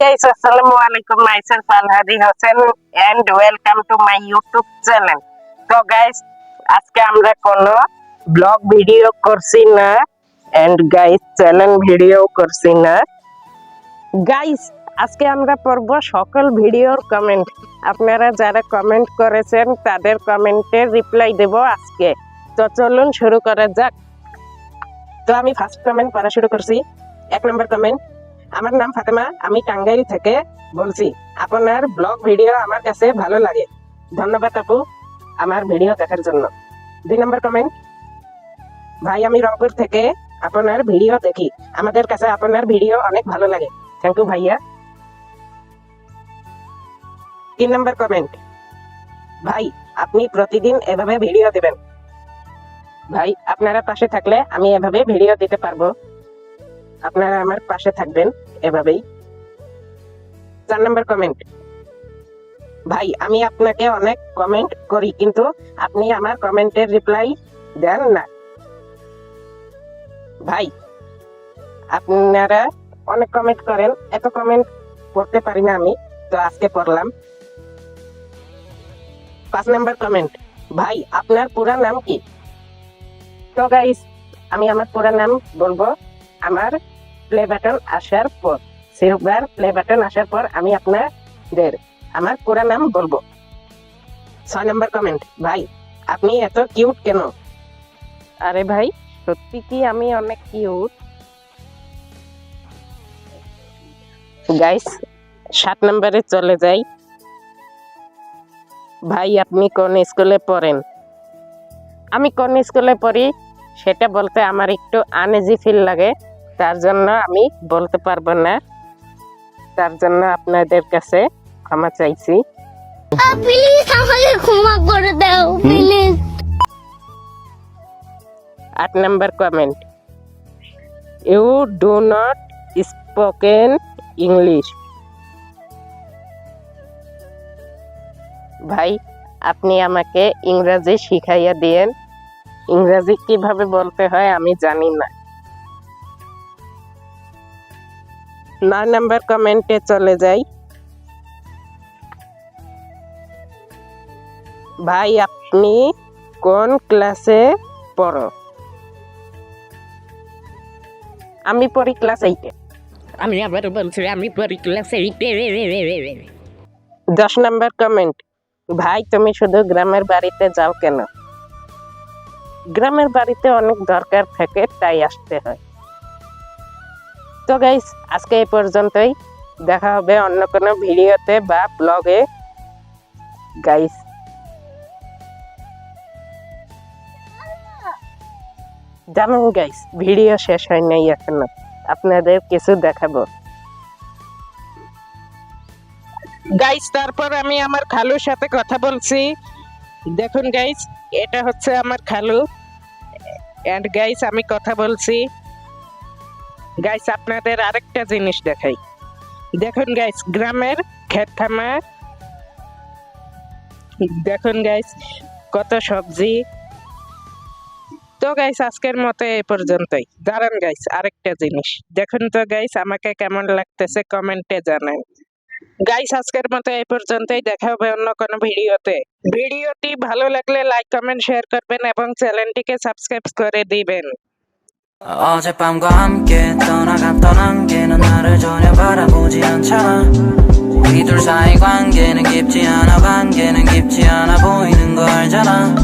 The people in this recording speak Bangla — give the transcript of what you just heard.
guys, Assalamu alaikum. Myself Alhadi Hossein and welcome to my YouTube channel. তো গাইস আজকে আমরা কোনো ব্লগ ভিডিও করছি না এন্ড গাইস চ্যানেল ভিডিও করছি না। গাইস আজকে আমরা পড়ব সকল ভিডিওর কমেন্ট আপনারা যারা কমেন্ট করেছেন তাদের কমেন্টের রিপ্লাই দেব আজকে। তো চলুন শুরু করা যাক। তো আমি ফার্স্ট কমেন্ট পড়া শুরু করছি। এক নম্বর কমেন্ট আমার নাম ফাতেমা, আমি টাঙ্গাইল থেকে বলছি। আপনার ব্লগ ভিডিও আমার কাছে ভালো লাগে, ধন্যবাদ আপু আমার ভিডিও দেখার জন্য। দুই নম্বর কমেন্ট ভাই, আমি রংপুর থেকে আপনার ভিডিও দেখি। আমাদের কাছে আপনার ভিডিও অনেক ভালো লাগে। থ্যাংক ইউ ভাইয়া। তিন নম্বর কমেন্ট ভাই, আপনি প্রতিদিন এভাবে ভিডিও দেবেন। ভাই, আপনারা পাশে থাকলে আমি এভাবে ভিডিও দিতে পারব। আপনারা আমার পাশে থাকবেন এভাবেই। চার নম্বর কমেন্ট ভাই, আমি আপনাকে অনেক কমেন্ট করি, কিন্তু আপনি আমার কমেন্টের রিপ্লাই দেন না। ভাই, আপনারা অনেক কমেন্ট করেন, এত কমেন্ট করতে পারি না আমি, তো আজকে পড়লাম পাঁচ নম্বর কমেন্ট ভাই, আপনার পুরা নাম কি? তো গাইস আমি আমার পুরা নাম বলব আমার প্লে বাটন আসার পর সিলভার প্লে বাটন আসার পর আমি আপনাদের, আমার পুরা নাম বলব। ছয় নম্বর কমেন্ট ভাই, আপনি এত কিউট কেন? আরে ভাই, সত্যি কি আমি অনেক কিউট গাইস সাত নম্বরে চলে যাই। ভাই, আপনি কোন স্কুলে পড়েন? আমি কোন স্কুলে পড়ি, সেটা বলতে আমার একটু আনইজি ফিল লাগে। তার জন্য আমি বলতে পারব না। তার জন্য আপনাদের কাছে ক্ষমা চাইছি। প্লিজ আমাকে ক্ষমা করে দাও প্লিজ আট number comment you do not spoken English ভাই আপনি আমাকে ইংরাজি শিখাইয়া দিয়েন। ইংরাজি কীভাবে বলতে হয় আমি জানি না। নয় নাম্বার কমেন্টে চলে যাই। ভাই আপনি কোন ক্লাসে পড়ো? আমি পড়ি ক্লাস এইটে আমি আবার বলছি আমি পড়ি ক্লাস এইটে। দশ নাম্বার কমেন্ট। ভাই তুমি শুধু গ্রামের বাড়িতে যাও কেন? গ্রামের বাড়িতে অনেক দরকার থাকে তাই আসতে হয়। তো গাইস আজকে এই পর্যন্তই। দেখা হবে অন্য কোনো ভিডিওতে বা ব্লগে গাইস জানুন গাইস ভিডিও শেষ হয় নাই এখনও। আপনাদের কিছু দেখাবো। গাইস তারপর আমি আমার খালুর সাথে কথা বলছি। দেখুন গাইস এটা হচ্ছে আমার খালু। এন্ড গাইস আমি কথা বলছি। গাইস আপনাদের আরেকটা জিনিস দেখাই। দেখুন গাইস গ্রামের ক্ষেত খামার দেখুন গাইস কত সবজি। তো গাইস আজকের মতো এই পর্যন্তই। দাঁড়ান গাইস আরেকটা জিনিস। দেখুন তো গাইস আমাকে কেমন লাগতেছে কমেন্টে জানান। গাইস আজকের মতো এই পর্যন্তই। দেখা হবে অন্য কোনো ভিডিওতে। ভিডিওটি ভালো লাগলে লাইক কমেন্ট শেয়ার করবেন এবং চ্যানেলটিকে সাবস্ক্রাইব করে দিবেন। 어젯밤과 함께 떠나갔던 안개는 나를 전혀 바라보지 않잖아. 우리 둘 사이 관계는 깊지 않아 관계는 깊지 않아 보이는 거 알잖아